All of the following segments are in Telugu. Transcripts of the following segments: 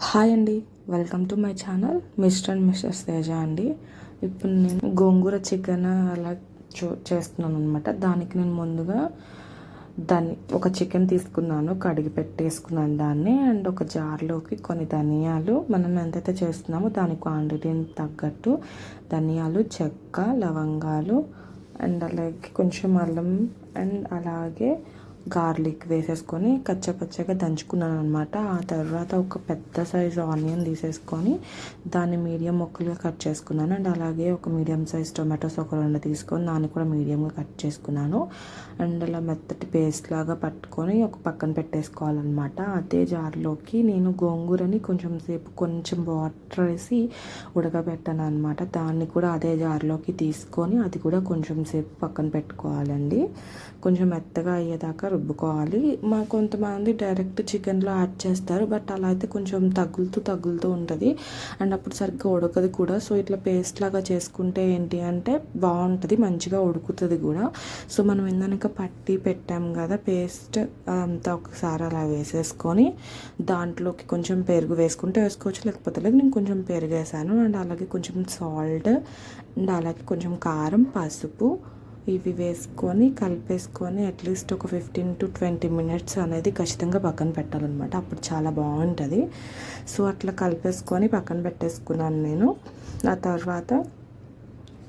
హాయ్ అండి welcome to my channel mister and mrs Teja అండి. ఇప్పుడు నేను గోంగూర చికెన్ అలా చూ చేస్తున్నాను అనమాట దానికి నేను ముందుగా దాన్ని ఒక చికెన్ తీసుకున్నాను కడిగి పెట్టేసుకున్నాను దాన్ని అండ్ ఒక జార్లోకి కొన్ని ధనియాలు మనం ఎంతైతే చేస్తున్నామో దాని క్వాంటిటీని తగ్గట్టు ధనియాలు చెక్క లవంగాలు అండ్ అలాగే కొంచెం అల్లం అండ్ అలాగే గార్లిక్ వేసేసుకొని కచ్చపచ్చగా దంచుకున్నాను అనమాట ఆ తర్వాత ఒక పెద్ద సైజు ఆనియన్ తీసేసుకొని దాన్ని మీడియం ముక్కలుగా కట్ చేసుకున్నాను. అండ్ అలాగే ఒక మీడియం సైజ్ టొమాటోస్ ఒక రెండు తీసుకొని దాన్ని కూడా మీడియంగా కట్ చేసుకున్నాను. అండ్ అలా మెత్తటి పేస్ట్ లాగా పట్టుకొని ఒక పక్కన పెట్టేసుకోవాలన్నమాట. అదే జార్లోకి నేను గోంగూరని కొంచెం సేపు కొంచెం వాటర్ వేసి ఉడకబెట్టాను అనమాట దాన్ని కూడా అదే జార్లోకి తీసుకొని అది కూడా కొంచెం సేపు పక్కన పెట్టుకోవాలండి. కొంచెం మెత్తగా అయ్యేదాకా రుబ్బుకోవాలి. మా కొంతమంది డైరెక్ట్ చికెన్లో యాడ్ చేస్తారు. బట్ అలా అయితే కొంచెం తగులుతూ తగులుతూ ఉంటుంది. అండ్ అప్పుడు సరిగ్గా ఉడకదు కూడా. సో ఇట్లా పేస్ట్ లాగా చేసుకుంటే ఏంటి అంటే బాగుంటుంది. మంచిగా ఉడుకుతుంది కూడా. సో మనం ఇందాక పట్టి పెట్టాం కదా పేస్ట్ అంతా ఒకసారి అలా వేసేసుకొని దాంట్లోకి కొంచెం పెరుగు వేసుకుంటే వేసుకోవచ్చు. లేకపోతే లేదు నేను కొంచెం పెరుగు వేసాను. అండ్ అలాగే కొంచెం సాల్ట్ అండ్ అలాగే కొంచెం కారం పసుపు ఇవి వేసుకొని కలిపేసుకొని అట్లీస్ట్ ఒక ఫిఫ్టీన్ టు ట్వంటీ మినిట్స్ అనేది ఖచ్చితంగా పక్కన పెట్టాలన్నమాట. అప్పుడు చాలా బాగుంటుంది. సో అట్లా కలిపేసుకొని పక్కన పెట్టేసుకున్నాను నేను. ఆ తర్వాత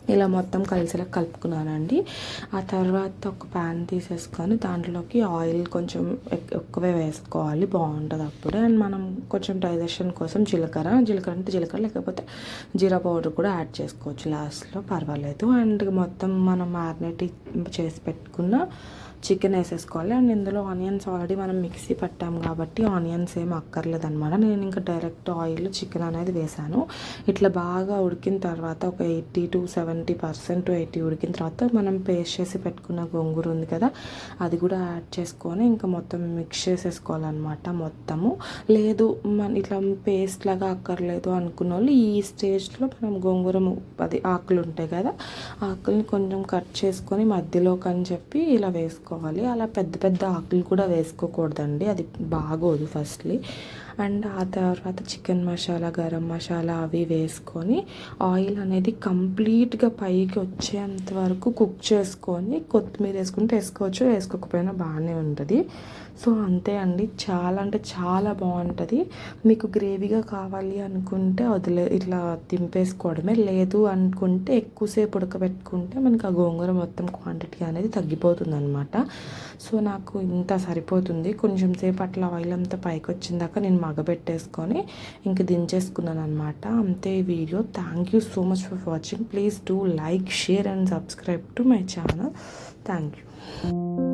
ఇలా మొత్తం కలిసేలా కలుపుకున్నానండి. ఆ తర్వాత ఒక ప్యాన్ తీసేసుకొని దాంట్లోకి ఆయిల్ కొంచెం ఎక్కువే వేసుకోవాలి బాగుంటుంది అప్పుడు. అండ్ మనం కొంచెం డైజెషన్ కోసం జీలకర్ర జీలకర్ర అంటే జీలకర్ర లేకపోతే జీరా పౌడర్ కూడా యాడ్ చేసుకోవచ్చు. లాస్ట్లో పర్వాలేదు. అండ్ మొత్తం మనం మ్యారినేట్ చేసి పెట్టుకున్న చికెన్ వేసేసుకోవాలి. అండ్ ఇందులో ఆనియన్స్ ఆల్రెడీ మనం మిక్సీ పట్టాం కాబట్టి ఆనియన్స్ ఏం అక్కర్లేదు అనమాట నేను ఇంకా డైరెక్ట్ ఆయిల్ చికెన్ అనేది వేసాను. ఇట్లా బాగా ఉడికిన తర్వాత ఒక eighty to seventy percent eighty ఉడికిన తర్వాత మనం పేస్ట్ చేసి పెట్టుకున్న గోంగూర ఉంది కదా అది కూడా యాడ్ చేసుకొని ఇంకా మొత్తం మిక్స్ చేసేసుకోవాలన్నమాట మొత్తము. లేదు మన ఇట్లా పేస్ట్ లాగా అక్కర్లేదు అనుకున్న వాళ్ళు ఈ స్టేజ్లో మనం గోంగూర అది ఆకులు ఉంటాయి కదా ఆకుల్ని కొంచెం కట్ చేసుకొని మధ్యలోకి అని చెప్పి ఇలా వేసుకోవాలి. వేసుకోవాలి అలా పెద్ద పెద్ద ఆకులు కూడా వేసుకోకూడదండి అది బాగోదు ఫస్ట్లీ అండ్ ఆ తర్వాత చికెన్ మసాలా గరం మసాలా అవి వేసుకొని ఆయిల్ అనేది కంప్లీట్గా పైకి వచ్చేంత వరకు కుక్ చేసుకొని కొత్తిమీర వేసుకుంటే వేసుకోవచ్చు వేసుకోకపోయినా బాగానే ఉంటుంది. సో అంతే అండి. చాలా అంటే చాలా బాగుంటుంది. మీకు గ్రేవీగా కావాలి అనుకుంటే వదిలే ఇట్లా దింపేసుకోవడమే. లేదు అనుకుంటే ఎక్కువసేపు ఉడకబెట్టుకుంటే మనకి ఆ గోంగూర మొత్తం క్వాంటిటీ అనేది తగ్గిపోతుంది అనమాట సో నాకు ఇంత సరిపోతుంది. కొంచెం సేపు అట్లా ఆయిల్ అంతా పైకి వచ్చిందాక నేను మగబెట్టేసుకొని ఇంక దించేసుకున్నాను అనమాట అంతే video. Thank you so much for watching please do like share and subscribe to my channel thank you